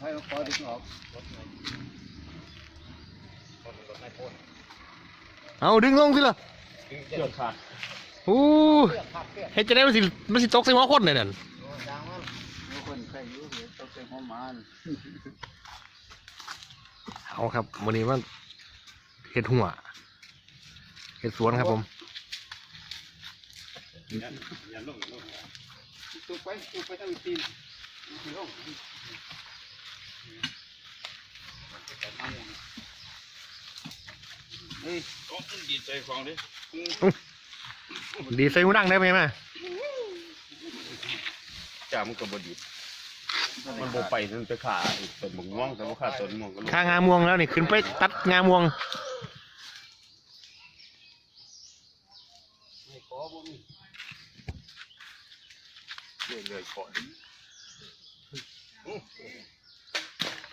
ให้ขอดึงออกเอาดึงลงสิล่ะเชือกขาดอู้เชือกขาดเชือกเฮ็ดจะได้มันสิมันสิตกใส่หัวคนเลยนั่นโอ้ยางมันมีคนใครอยู่เดี๋ยวต้องเป็นหัวมันเอาครับวันนี้มันเห็ดหัวเห็ดสวนครับผมตุกไปตุกไปทางตีนลงเฮ้ย ดีใจฟังดิดีใส่หูดังได้ไหมแม่จ่ามันก็บดีมันโบไปมันไปขาต้นมะม่วงแต่ว่าขาต้นมะม่วงก็ลงข้างามวงแล้วนี่ขึ้นไปตัดงามวงไม่ขอบ่มีเรื่อยๆก่อน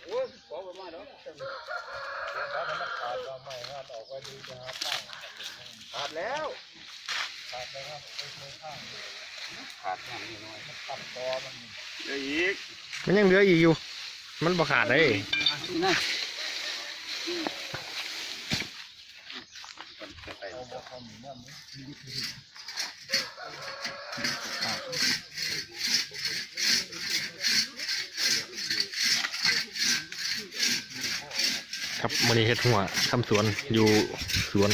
โอ้ยขอบ่มาดอกขาดแล้ว ขาดอย่างนี้น้อยเดี๋ยวอีก มันยังเหลืออีกอยู่ มันบ่ขาดเลยนี่นะ ครับมันนี้เห็ดหัวทำสวนอยู่สวน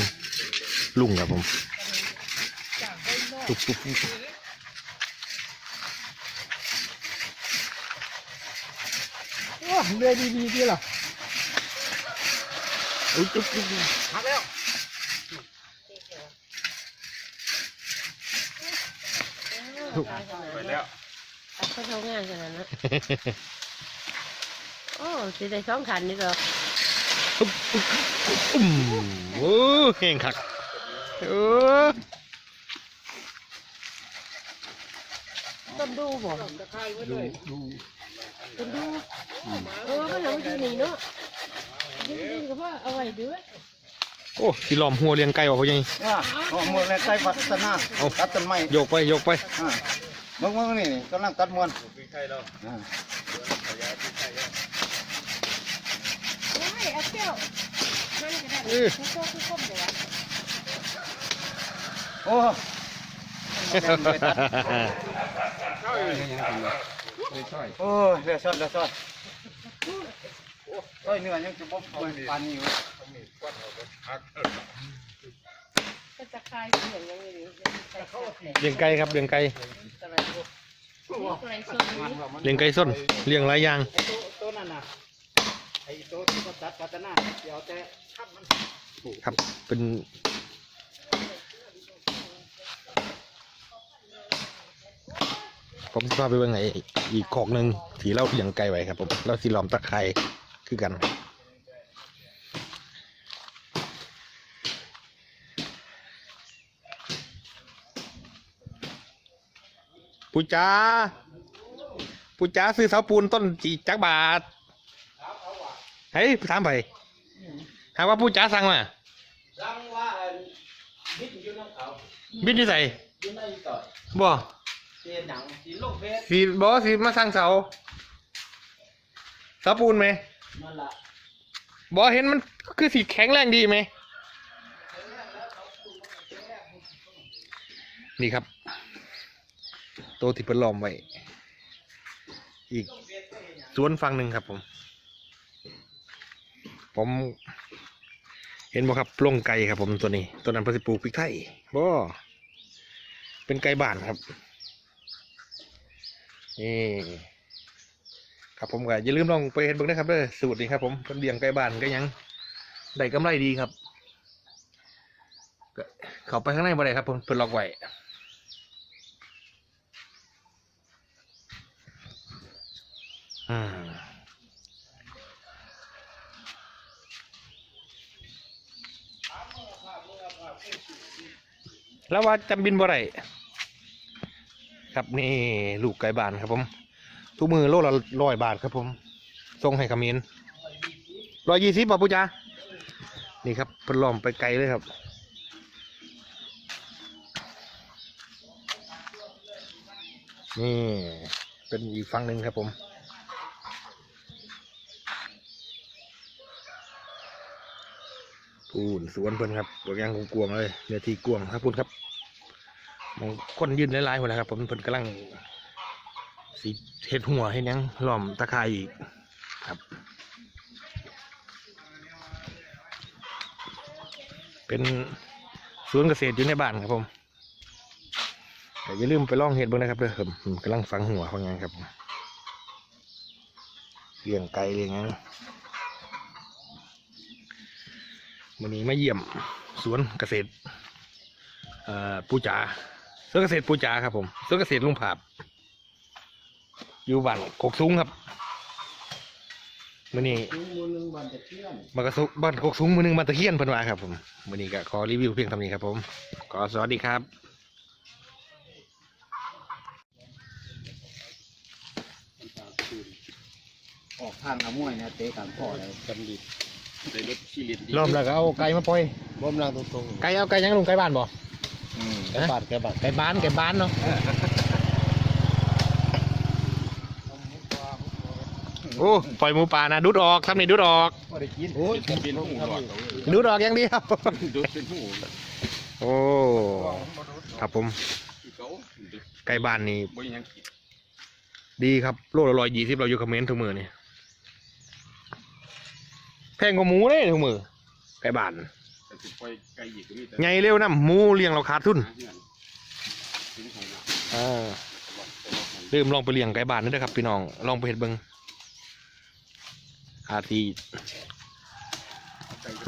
ลุงครับผมตุ๊บตุ๊บตุ๊บเรือดีดีดีหรออุ๊ยตุ๊บตุ๊บตุ๊บหักแล้วไปแล้วตัดเขาทำงานขนาดนั้นโอ้สิได้สองขันนี่หรอกอืม โอ้เก่งคักเออต้นดูบ่ดูดูต้นดูเออมันเอามาอยู่นี่เนาะยืนๆก็ว่าเอาไว้ด้วยโอ้สิล้อมหัวเลี้ยงไก่วะพ่อใหญ่ว่าเอาหมดแล้วใกล้พัฒนาเอาตัดต้นไม้โยกไปโยกไปอ่าเมื่อเมื่อนี่กำลังตัดมวน ใครเรา อ่า โอ้ ยเอาเจ้ามันก็ได้เออโต๊ะทุกคนเดี๋ยวโอ้โอ้ยเลือดสดเลือดสดโอ้ยเนื้อยังจะบ่ปานนี้อยู่จะคลายเสียงยังไงเลี้ยงไก่ครับเลี้ยงไก่เลี้ยงไก่ส้นเลี้ยงหลายอย่างตัวตัวนั่นน่ะ ไอ้ตัวที่เขาตัดพัฒนาเดี๋ยวแต่ทับมันครับเป็นผมจะพาไปเบิ่งไอ้อีกขอกหนึ่งที่เราเลี้ยงไก่ไว้ครับผมเราสิล้อมตะไคร้คือกัน ปูจ๋าปูจ๋าซื้อเสาปูนต้นจีจักบาท เฮ้ยถามไปถามว่าปูจ๋าสั่งมารังว่าบิดอยู่น้ำเขาบินที่ใส่อยู่ในต่อยบ่เสียหนังสีโลกเฟสสีบ่สีมาสั่งเสาเสาปูนไหมนั่นละบ่เห็นมันคือสีแข็งแรงดีไหมนี่ครับโตวที่เพิ่นลอมไว้ อีกสวนฝั่งหนึ่งครับผม ผม เห็นบ่ครับปลงไก่ครับ ผมตัวนี้ ตัวนั้นเพนสิปลูกพริกไทยบ่เป็นไก่บ้านครับนี่ครับผมก็อย่าลืมลองไปเห็นเบิ่งนะครับเด้อสูตรนี้ครับ ผมเป็นเลี้ยงไก่บ้านก็ยังได้กำไรดีครับเข้าไปข้างในบ่ได้ครับผมเพิ่นล็อกไว้ แล้วว่าจำบินบ่ได้ครับนี่ลูกไก่บานครับผม ทุกมือโลละร้อยบาทครับผมส่งให้ขมิ้นร้อยยี่สิบป่ะปุ๊จ้านี่ครับเพิ่นลอมไปไกลเลยครับนี่เป็นอีกฝั่งหนึ่งครับผม พูนสวนเพิ่นครับบวกยางกวงเลยเนื้อที่กวงครับพูนครับมองคนยืนหลายๆคนแล้วครับ ผมเพิ่นกำลังสีเห็ดหัวให้ยังล้อมตะไคร้อีกครับ เป็นสวนเกษตรอยู่ในบ้านครับผมแต่อย่าลืมไปล่องเห็ดบ้างนะครับเด้อผมผมกำลังฟังหัวฟังหยังครับเลี้ยงไก่เลี้ยงหยัง วันนี้มาเยี่ยมสวนเกษตรเอ่อปูจ๋าสวนเกษตรปูจ๋าครับผมสวนเกษตรลุงผาบ อยู่บ้านกกสูงครับมื่อนี้มือหนึ่งบันตะเคียนบ้านกกสูงบ้านกกสูงมือหนึ่งบ้านตะเคียนเพิ่นว่าครับผมมื่อนี้ก็ขอรีวิวเพียงเท่านี้ครับผมขอสวัสดีครับออกทางอามวยนี่ยเตะกันพ่อเลยกันดิ ได้รถชีลิตรอบแล้วก็เอาไก่มาปล่อยบ่มลังตรงไก่เอาไก่ยังลุงไก่บ้านบ่ๆอืมเอ๊ะบาดแกบาดไก่บ้านไก่บ้านเนาะโอ้ปล่อยหมูป่านะดูดออกทำนี่ดูดออก บ่ได้กินโอ้ยเป็นเป็นหูหลอดดูดออกอย่างเดียวดูเป็นหูโอ้ครับผมคือเขาไก่บ้านนี่บ่ยังกิน ดีครับโลละร้อยยี่สิบเราอยู่คอมเมนต์ทุกมือนี่แพงกว่าหมูเลยทุกมือไก่บ้านแต่สิปล่อยไก่อีกก็มีแต่ไงเร็วนะหมูเลี้ยงเราขาดทุนหาเงินถึงของหนักอ่าลองไปลองกันลืมลองไปเลี้ยงไก่บ้านนี่ด้วครับ พี่น้องลองไปเห็ดเบิงอาที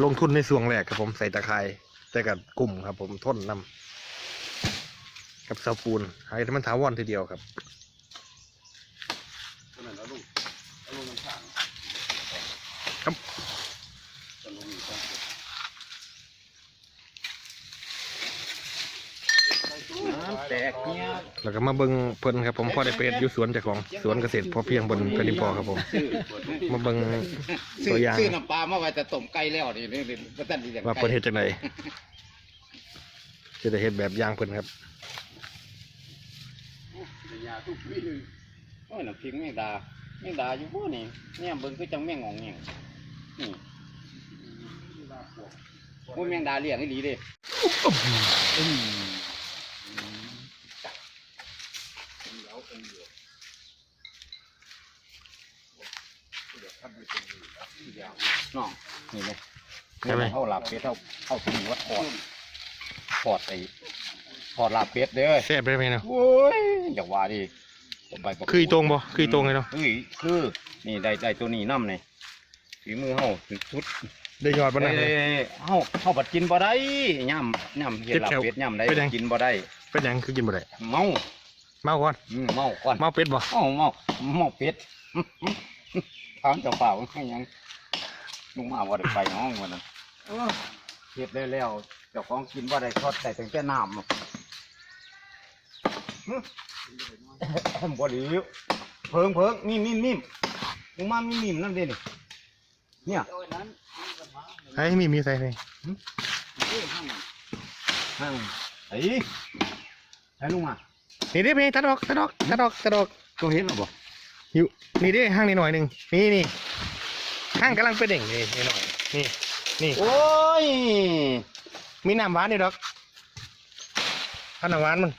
ลงทุนในส่วงแรกครับผมใส่ตะไคร้แต่กับกลุ่มครับ ผมทนนำกับเสาปูนให้มันถาวรทีเดียวครับ ตัวนั้นเอาลงเอาลงน้ำข้าง ครับ จะลงอีกต้อง น้ำแต กเนี่ยแล้วก็มาเบิงเพิ่นครับผมพ่อได้เป็ดอยู่สวนเจ้าของสวนเกษตรพอเพียงบนแผ่นดินพอครับผม ซื้อขวดนี้มาเบิงซื้ตัอวอย่างซื้อน้ำปลามาไว้แต่ต้มไก่แล้วนี่นี่นี่บ่ทันได้เลี้ยงว่าไก่เพิ่นเฮ็ดจังไดจะได้เฮ็ดแบบอย่างเพิ่นครับเป็นยาทุกวิธีโอ้ยน้ำพริกแมงดาแมงดาอยู่บ่นี่เนี่ยเบิ่งคือจังแมงงองแงงนี่โอ้ยแมงดาเลี้ยงอีหลีเด้ น้อง นี่ไหมใช่ไหมเอาลาบเป็ดเอาเอาถึงวัดถอดถอดไอ้ถอดลาบเป็ดเด้อแซ่บได้ไหมเนาะโอ้ยอย่าว่าดิผมไปประกวดคืออีตรงบ่คืออีตรงไงเนาะคือคือนี่ได้ได้ตัวนี้น้ำนี่ฝีมือเฮาสุดได้ยอดบ่ๆนั่นเอ้ยเฮาเฮาบัดกินบ่ได้ย่ำย่ำเฮ็ดลาบเป็ดย่ำได้เป็นหยัง กินบ่ได้ เป็นหยังคือกินบ่ได้เมาเมาก่อนอืมเมาก่อน เมาเป็ดบ่ เมาเมาเมาเป็ดถามเจ้าเปล่าให้หยัง ลุงมาว่าได้ไปห้องวันนั้นเฮ็ดได้แล้วเจ้าของกินว่าได้ทอดใส่ตั้งแต่น้ำหึบ่ดีเพิงเพิงมีมมีมมีมลุงมามีมีมนั่นเด้นี่เนี่ยให้มีมีใส่เลยฮั่งไอ้ไอ้ลุงมานี่เด้พี่ตัดออกตัดออกตัดออกตัดออกตัวเห็นหรอบ่อยู่นี่เด้ห้างนี่หน่อยหนึงนี่นี่ ห้างกำลังเป็นเด่งนี่นี่หน่อย นี่ นี่ โอ้ย มีน้ำหวานนี่ดอกถ้าน้ำหวานมัน